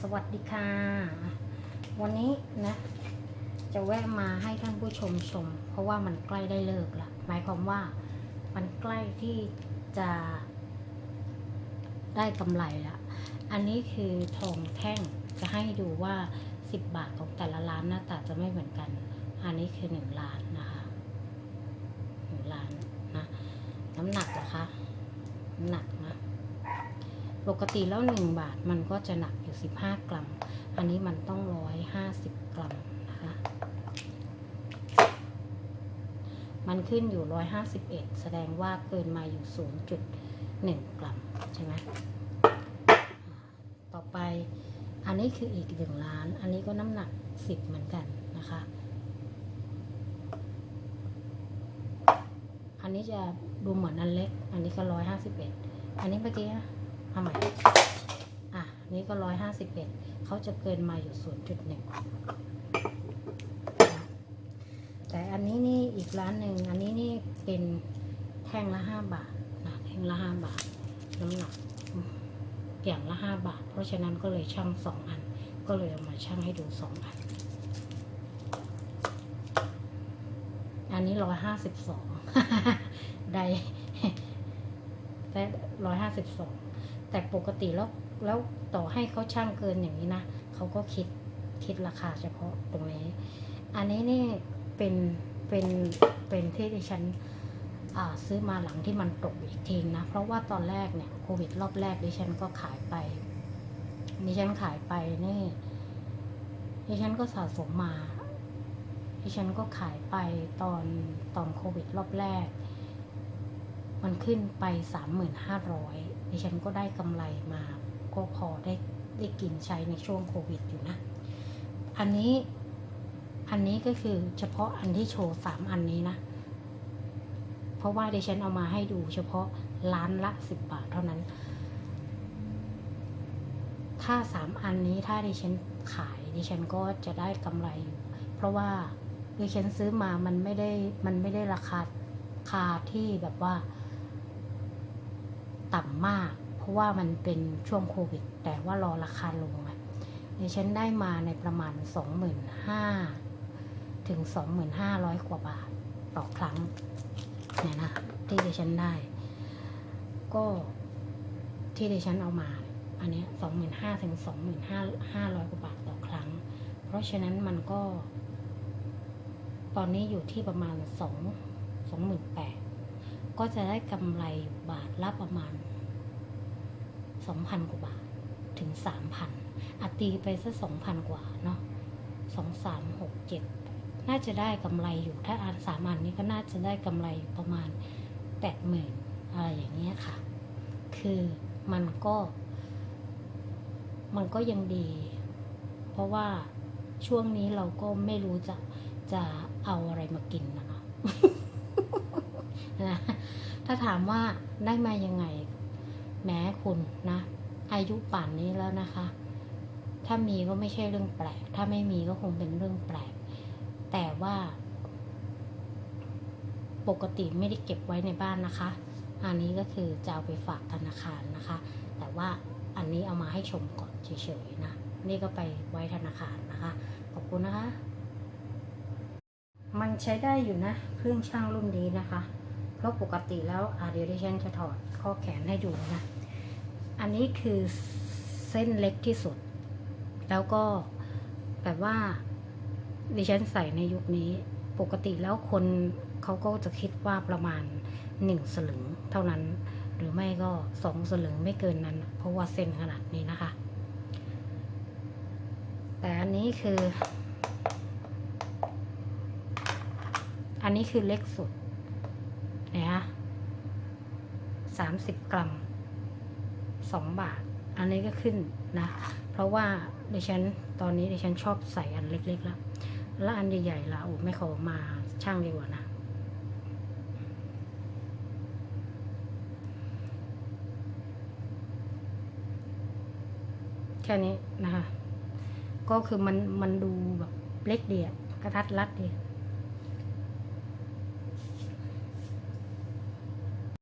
สวัสดีค่ะ วันนี้นะ จะแวะมาให้ท่านผู้ชมชม เพราะว่ามันใกล้ได้เลิกละหมายความว่ามันใกล้ที่จะได้กำไรละอันนี้คือทองแท่งจะให้ดูว่า 10 บาทของแต่ละร้านหน้าตาจะไม่เหมือนกัน อันนี้คือ 1 ล้านนะคะหนึ่งล้านนะ น้ำหนักนะคะน้ำหนัก ปกติแล้ว 1 บาทมันก็จะหนักอยู่ 15 กรัม อันนี้มันต้อง 150 กรัมนะคะ มันขึ้นอยู่ 151 แสดงว่าเกินมาอยู่ 0.1 กรัม ใช่ไหมต่อไปอันนี้คืออีกหนึ่งล้าน อันนี้ก็น้ำหนัก 10 เหมือนกันนะคะ อันนี้จะดูเหมือนอันเล็ก อันนี้ก็ 151 อันนี้เมื่อกี้ ทำไมอะนี่ก็151เอ็ดเขาจะเกินมาอยู่0.1แต่อันนี้นี่อีกร้านหนึ่งอันนี้นี่เป็นแท่งละ5บาทนะแท่งละ5บาท น้ำหนักอย่างละ5บาท เพราะฉะนั้นก็เลยช่างสองอัน ก็เลยเอามาช่างให้ดูสองอัน อันนี้ร้อยห้าสิบสองได้ได้ร้อยห้าสิบสอง แต่ปกติแล้วแล้วต่อให้เขาช่างเกินอย่างนี้นะเขาก็คิดคิดราคาเฉพาะตรงนี้ อันนี้นี่เป็นเป็นเป็นที่ดิฉันซื้อมาหลังที่มันตกอีกทีนะ เพราะว่าตอนแรกเนี่ยโควิดรอบแรกดิฉันก็ขายไปดิฉันขายไปนี่ดิฉันก็สะสมมาดิฉันก็ขายไปตอนตอนโควิดรอบแรก มันขึ้นไปสามหมื่นห้าร้อย ดิฉันก็ได้กำไรมาก็พอได้ได้กินใช้ในช่วงโควิดอยู่นะ อันนี้อันนี้ก็คือเฉพาะอันที่โชว์สามอันนี้นะ เพราะว่าดิฉันเอามาให้ดูเฉพาะร้านละสิบบาทเท่านั้น ถ้าสามอันนี้ถ้าดิฉันขายดิฉันก็จะได้กำไรอยู่เพราะว่าดิฉันซื้อมามันไม่ได้มันไม่ได้ราคาคาที่แบบว่า ต่ำมาก เพราะว่ามันเป็นช่วงโควิด แต่ว่ารอราคาลงอะดิฉันได้มาในประมาณสองหมื่นห้าถึงสองหมื่นห้าร้อยกว่าบาทต่อครั้งเนี่ยนะที่ดิฉันได้ ก็ที่ดิฉันเอามา อันเนี้สองหมื่นห้าถึงสองหมื่นห้าห้าร้อยกว่าบาทต่อครั้ง เพราะฉะนั้นมันก็ ตอนนี้อยู่ที่ประมาณสองสองหมื่นแปด ก็จะได้กำไรบาทละประมาณสองพันกว่าบาทถึงสามพันอาตีไปสักสองพันกว่าเนาะสองสามหกเจ็ดน่าจะได้กำไรอยู่ถ้าอ่านสามอันนี้ก็น่าจะได้กำไรประมาณแปดหมื่นอะไรอย่างเงี้ยค่ะ คือมันก็ มันก็ยังดี เพราะว่าช่วงนี้เราก็ไม่รู้จะจะเอาอะไรมากินนะเนาะนะ ถ้าถามว่าได้มายังไง แม้คุณนะ อายุป่านนี้แล้วนะคะ ถ้ามีก็ไม่ใช่เรื่องแปลก ถ้าไม่มีก็คงเป็นเรื่องแปลก แต่ว่า ปกติไม่ได้เก็บไว้ในบ้านนะคะ อันนี้ก็คือจะเอาไปฝากธนาคารนะคะ แต่ว่าอันนี้เอามาให้ชมก่อนเฉยๆนะ นี่ก็ไปไว้ธนาคารนะคะ ขอบคุณนะคะ มันใช้ได้อยู่นะ เครื่องช่างรุ่นนี้นะคะ เพราะปกติแล้วอ่าเดี๋ยวดิฉันจะถอดข้อแขนให้ดูนะ อันนี้คือเส้นเล็กที่สุด แล้วก็แบบว่าดิฉันใส่ในยุคนี้ ปกติแล้วคนเขาก็จะคิดว่าประมาณหนึ่งสลึงเท่านั้น หรือไม่ก็สองสลึงไม่เกินนั้น เพราะว่าเส้นขนาดนี้นะคะ แต่อันนี้คือ อันนี้คือเล็กสุด นี่ยฮะสามสิบกรัมสองบาท อันนี้ก็ขึ้นนะ เพราะว่าดิฉันตอนนี้ดิฉันชอบใส่อันเล็กๆแล้ว แล้วอันใหญ่ๆละโอ้ไม่ขอมาช่างดีกว่านะแค่นี้นะคะ ก็คือมันมันดูแบบเล็กเดียกระทัดรัดดี